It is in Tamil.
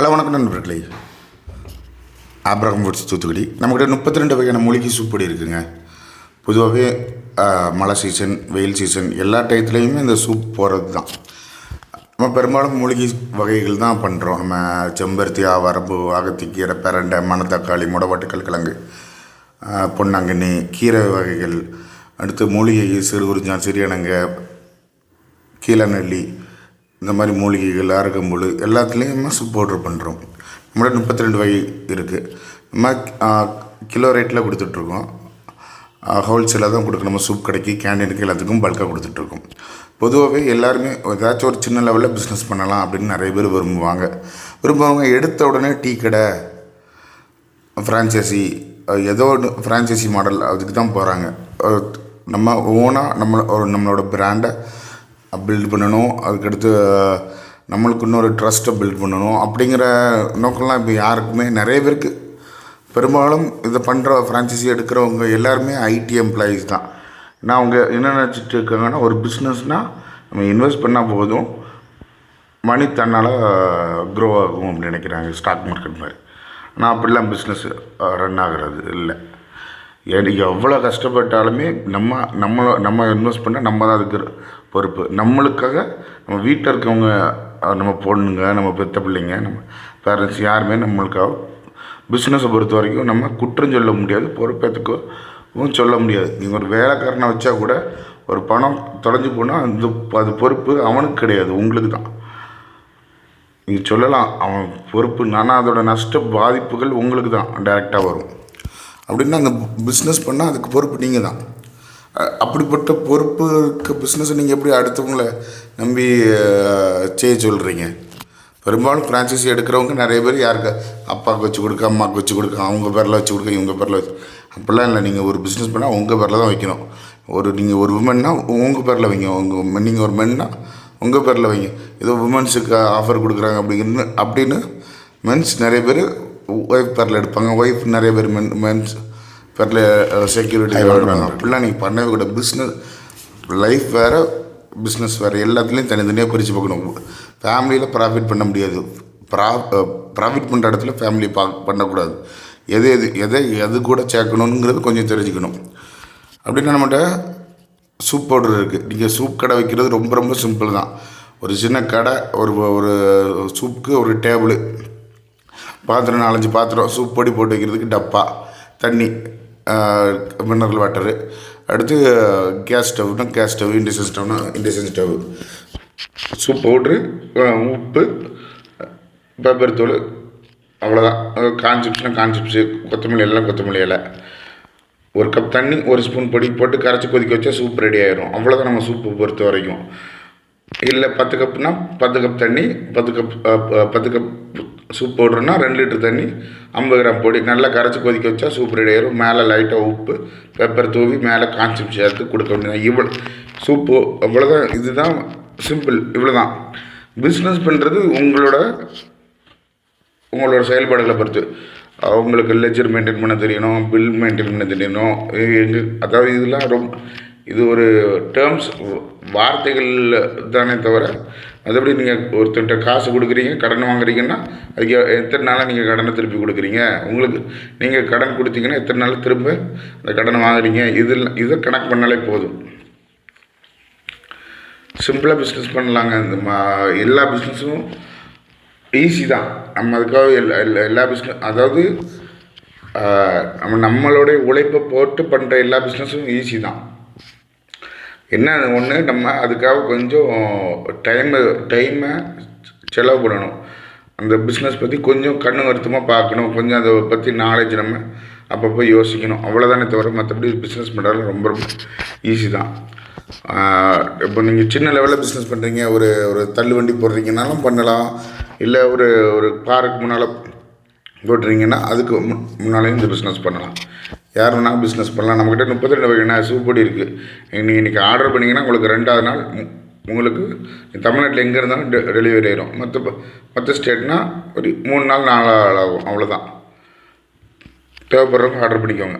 ஹலோ வணக்கம் நண்பர்களே. Abraham foods Thoothukudi. நம்மக்கிட்ட முப்பத்தி ரெண்டு வகையான மூலிகை சூப் பொடி இருக்குங்க. பொதுவாகவே மழை சீசன் வெயில் சீசன் எல்லா டயத்துலேயுமே இந்த சூப் போகிறது தான் நம்ம பெரும்பாலும் மூலிகை வகைகள் தான் பண்ணுறோம் நம்ம செம்பருத்தி ஆவரம்பு அகத்திக்கீரை பெரண்டை மணத்தக்காளி முடவாட்டுக்கல் கிழங்கு பொன்னாங்கண்ணி கீரை வகைகள். அடுத்து மூலிகை சிறுகுறிஞ்சான் சிறியனங்க கீழநெல்லி இந்த மாதிரி மூலிகைகள் அருகம்புல் எல்லாத்துலேயுமே சூப் பவுடர் பண்ணுறோம் நம்மளோட முப்பத்தி ரெண்டு வகை இருக்குது நம்ம கிலோ ரேட்டில் கொடுத்துட்ருக்கோம். ஹோல்சேலாக தான் கொடுக்கணும் நம்ம சூப் கடைக்கு கேண்டீனுக்கு எல்லாத்துக்கும் பல்காக கொடுத்துட்ருக்கோம். பொதுவாகவே எல்லாருமே ஏதாச்சும் ஒரு சின்ன லெவலில் பிஸ்னஸ் பண்ணலாம் அப்படின்னு நிறைய பேர் விரும்புவாங்க. விரும்புவாங்க எடுத்த உடனே டீ கடை ஃப்ரான்ச்சைசி ஏதோ ஒன்று ஃப்ரான்ச்சைசி மாடல் அதுக்கு தான் போகிறாங்க நம்ம ஓனாக நம்ம ஒரு நம்மளோட பிராண்டை பில்ட் பண்ணணும். அதுக்கடுத்து நம்மளுக்கு இன்னொரு ட்ரஸ்ட்டை பில்ட் பண்ணணும். அப்படிங்கிற நோக்கம்லாம் இப்போ யாருக்குமே நிறைய பேருக்கு பெரும்பாலும் இதை பண்ணுற ஃப்ரான்ச்சைசி எடுக்கிறவங்க எல்லாருமே ஐடி எம்ப்ளாயீஸ் தான். ஏன்னா அவங்க என்ன நினச்சிட்டு இருக்காங்கன்னா ஒரு பிஸ்னஸ்னால் நம்ம இன்வெஸ்ட் பண்ணால் போதும். மணி தன்னால் க்ரோ ஆகும் அப்படின்னு நினைக்கிறாங்க ஸ்டாக் மார்க்கெட் மாதிரி. ஆனால் அப்படிலாம் பிஸ்னஸ் ரன் ஆகிறது இல்லை. எவ்வளோ கஷ்டப்பட்டாலுமே நம்ம நம்மளை நம்ம இன்வெஸ்ட் பண்ணால் நம்ம தான் அதுக்கு பொறுப்பு. நம்மளுக்காக நம்ம வீட்டில் இருக்கவங்க நம்ம பொண்ணுங்க நம்ம பெத்த பிள்ளைங்க நம்ம பேரண்ட்ஸ் யாருமே நம்மளுக்காக பிஸ்னஸை பொறுத்த வரைக்கும் நம்ம குற்றம் சொல்ல முடியாது பொறுப்பேற்றுக்கவும் சொல்ல முடியாது. நீங்கள் ஒரு வேலைக்காரனை வச்சா கூட ஒரு பணம் தொலைஞ்சு போனால் அந்த அது பொறுப்பு அவனுக்கு கிடையாது உங்களுக்கு தான். நீங்கள் சொல்லலாம் அவன் பொறுப்பு ஆனால் அதோட நஷ்ட பாதிப்புகள் உங்களுக்கு தான் டைரெக்டாக வரும். அப்படின்னா அந்த பிஸ்னஸ் பண்ணால் அதுக்கு பொறுப்பு நீங்கள் தான். அப்படிப்பட்ட பொறுப்பு இருக்க பிஸ்னஸை நீங்கள் எப்படி அடுத்தவங்கள நம்பி செய்ய சொல்கிறீங்க பெரும்பாலும் ஃப்ரான்ச்சைசி எடுக்கிறவங்க நிறைய பேர் யாருக்கு? அப்பாவுக்கு வச்சு கொடுக்க அம்மாவுக்கு வச்சு கொடுக்க அவங்க பேரில் வச்சு கொடுக்க இவங்க பேரில் வச்சு அப்படிலாம் இல்லை. நீங்கள் ஒரு பிஸ்னஸ் பண்ணால் உங்கள் பேரில் தான் வைக்கணும். ஒரு நீங்கள் ஒரு உமன்னா உங்கள் பேரில் வைங்க. உங்கள் நீங்கள் ஒரு மென்னா உங்கள் பேரில் வைங்க. ஏதோ உமன்ஸுக்கு ஆஃபர் கொடுக்குறாங்க அப்படிங்கிறது அப்படின்னு மென்ஸ் நிறைய பேர் ஒய்ஃப் பேரில் எடுப்பாங்க. ஒய்ஃப் நிறைய பேர் மென் மென்ஸ் பேரில் செக்யூரிட்டி அப்படிலாம் நீங்கள் பண்ணவே கூட பிஸ்னஸ் லைஃப் வேறு பிஸ்னஸ் வேறு எல்லாத்துலேயும் தனித்தனியாக பிரித்து பார்க்கணும். ஃபேமிலியில் ப்ராஃபிட் பண்ண முடியாது. ப்ரா ப்ராஃபிட் பண்ணுற இடத்துல ஃபேமிலி பா பண்ணக்கூடாது. எது எது எதை எது கூட சேர்க்கணுங்கிறது கொஞ்சம் தெரிஞ்சுக்கணும். அப்படின்னா நம்மகிட்ட சூப் பவுடர் இருக்குது நீங்கள் சூப் கடை வைக்கிறது ரொம்ப ரொம்ப சிம்பிள் தான். ஒரு சின்ன கடை ஒரு ஒரு சூப்புக்கு ஒரு டேபிள் பாத்திரம் நாலஞ்சு பாத்திரம் சூப் பொடி போட்டு வைக்கிறதுக்கு டப்பா தண்ணி. Mineral water. அடுத்து கேஸ் ஸ்டவ்னா கேஸ் ஸ்டவ் இண்டக்ஷன் ஸ்டவ்னா இண்டக்ஷன் ஸ்டவ் சூப் பவுட்ரு உப்பு பெப்பர் தூள் அவ்வளோதான் காஞ்சிப்ஸ்னால் காஞ்சிப்ஸு கொத்தமல்லி எல்லாம் கொத்தமல்லி இலை. ஒரு கப் தண்ணி ஒரு ஸ்பூன் பொடி போட்டு கரைச்சி கொதிக்க வச்சா சூப் ரெடி ஆயிரும். அவ்வளோதான் நம்ம சூப்பு பொறுத்த வரைக்கும். இல்லை பத்து கப்னால் பத்து கப் தண்ணி பத்து கப் பத்து கப் சூப் பவுடர்னா ரெண்டு லிட்டர் தண்ணி ஐம்பது கிராம் பொடி நல்லா கரைச்சி கொதிக்க வச்சா சூப் ரெடி ஆயிரும். மேலே லைட்டாக உப்பு பெப்பர் தூவி மேலே காஞ்சி சேர்த்து கொடுக்க வேண்டியது இவ்வளோ சூப்பு அவ்வளோதான் இதுதான் சிம்பிள் இவ்வளோ தான் பிஸ்னஸ் பண்ணுறது உங்களோட உங்களோட செயல்பாடுகளை பொறுத்து. அவங்களுக்கு லெஜர் மெயின்டைன் பண்ண தெரியணும் பில் மெயின்டைன் பண்ண தெரியணும். எங்க அதாவது இதெல்லாம் ரொம்ப இது ஒரு டேர்ம்ஸ் வார்த்தைகள் தானே தவிர மற்றபடி நீங்கள் ஒருத்தர்கிட்ட காசு கொடுக்குறீங்க கடன் வாங்குறீங்கன்னா அதுக்கு எத்தனை நாளாக நீங்கள் கடனை திருப்பி கொடுக்குறீங்க? உங்களுக்கு நீங்கள் கடன் கொடுத்தீங்கன்னா எத்தனை நாள் திரும்ப அந்த கடனை வாங்குறீங்க? இதில் இதை கணக்கு பண்ணாலே போதும். சிம்பிளாக பிஸ்னஸ் பண்ணலாங்க. இந்த மா எல்லா பிஸ்னஸும் ஈஸி தான். நம்ம அதுக்காக எல்லா எல்லா எல்லா பிஸ்னஸ் அதாவது நம்ம நம்மளுடைய உழைப்பை போட்டு பண்ணுற எல்லா பிஸ்னஸும் ஈஸி தான். என்ன ஒன்று நம்ம அதுக்காக கொஞ்சம் டைமை டைமை செலவு பண்ணணும். அந்த பிஸ்னஸ் பற்றி கொஞ்சம் கண்ணு வருத்தமாக பார்க்கணும். கொஞ்சம் அதை பற்றி நாலேஜ் நம்ம அப்பப்போ யோசிக்கணும். அவ்வளோதானே தவிர மற்றபடி பிஸ்னஸ் பண்ணுறது ரொம்ப ரொம்ப ஈஸி தான். இப்போ நீங்கள் சின்ன லெவலில் பிஸ்னஸ் பண்ணுறீங்க ஒரு ஒரு தள்ளுவண்டி போடுறீங்கனாலும் பண்ணலாம். இல்லை ஒரு ஒரு பார்க்கு முன்னால் போட்டுறீங்கன்னா அதுக்கு மு- முன்னாலேயும் இந்த பிஸ்னஸ் பண்ணலாம். யார் வேணால் பிஸ்னஸ் பண்ணலாம். நம்மக்கிட்ட முப்பத்தி ரெண்டு வகையான சூப்படி இருக்குது நீங்கள் இன்றைக்கி ஆர்டர் பண்ணிங்கன்னா உங்களுக்கு ரெண்டாவது நாள் உங்களுக்கு தமிழ்நாட்டில் எங்கே இருந்தாலும் டெ டெலிவரி ஆயிரும். மற்ற மற்ற ஸ்டேட்னால் ஒரு மூணு நாள் நாலு நாள் ஆகும். அவ்வளோதான் தேவைப்படுறவங்க ஆர்டர் பண்ணிக்கோங்க.